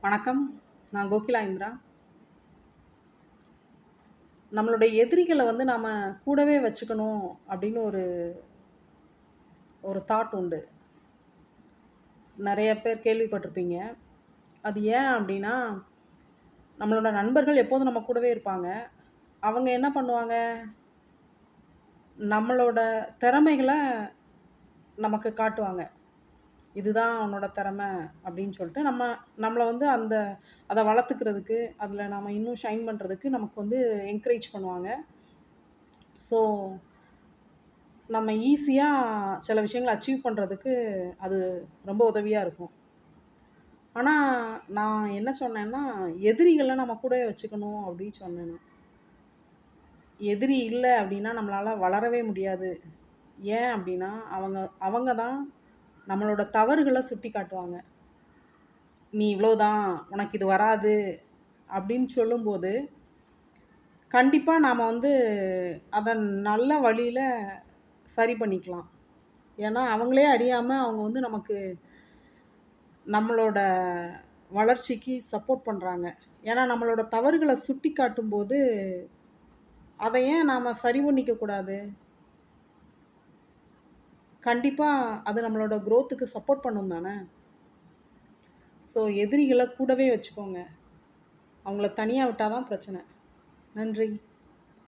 வணக்கம். நான் கோகிலா இந்திரா. நம்மளுடைய எதிரிகளை வந்து நாம் கூடவே வச்சுக்கணும் அப்படின்னு ஒரு ஒரு தாட் உண்டு. நிறைய பேர் கேள்விப்பட்டிருப்பீங்க. அது ஏன் அப்படின்னா நம்மளோட நண்பர்கள் எப்போதும் நம்ம கூடவே இருப்பாங்க. அவங்க என்ன பண்ணுவாங்க? நம்மளோட திறமைகளை நமக்கு காட்டுவாங்க. இதுதான் அவனோட திறமை அப்படின்னு சொல்லிட்டு நம்ம நம்மளை வந்து அந்த அதை வளர்த்துக்கிறதுக்கு அதில் நாம் இன்னும் ஷைன் பண்ணுறதுக்கு நமக்கு வந்து என்கரேஜ் பண்ணுவாங்க. ஸோ நம்ம ஈஸியாக சில விஷயங்களை அச்சீவ் பண்ணுறதுக்கு அது ரொம்ப உதவியாக இருக்கும். ஆனால் நான் என்ன சொன்னேன்னா எதிரிகளை நம்ம கூட வச்சுக்கணும் அப்படின்னு சொன்னேன் எதிரி இல்லை அப்படின்னா நம்மளால் வளரவே முடியாது. ஏன் அப்படின்னா அவங்க அவங்க தான் நம்மளோட தவறுகளை சுட்டி காட்டுவாங்க. நீ இவ்வளோதான் உனக்கு இது வராது அப்படின்னு சொல்லும்போது கண்டிப்பாக நாம் வந்து அதை நல்ல வழியில் சரி பண்ணிக்கலாம். ஏன்னா அவங்களே அறியாமல் அவங்க வந்து நமக்கு நம்மளோட வளர்ச்சிக்கு சப்போர்ட் பண்ணுறாங்க ஏன்னா நம்மளோட தவறுகளை சுட்டி காட்டும்போது அதை ஏன் நாம் சரி பண்ணிக்கக்கூடாது. கண்டிப்பாக அது நம்மளோட க்ரோத்துக்கு சப்போர்ட் பண்ணும் தானே? ஸோ எதிரிகளை கூடவே வச்சுக்கோங்க. அவங்கள தனியாக விட்டால் தான் பிரச்சனை. நன்றி.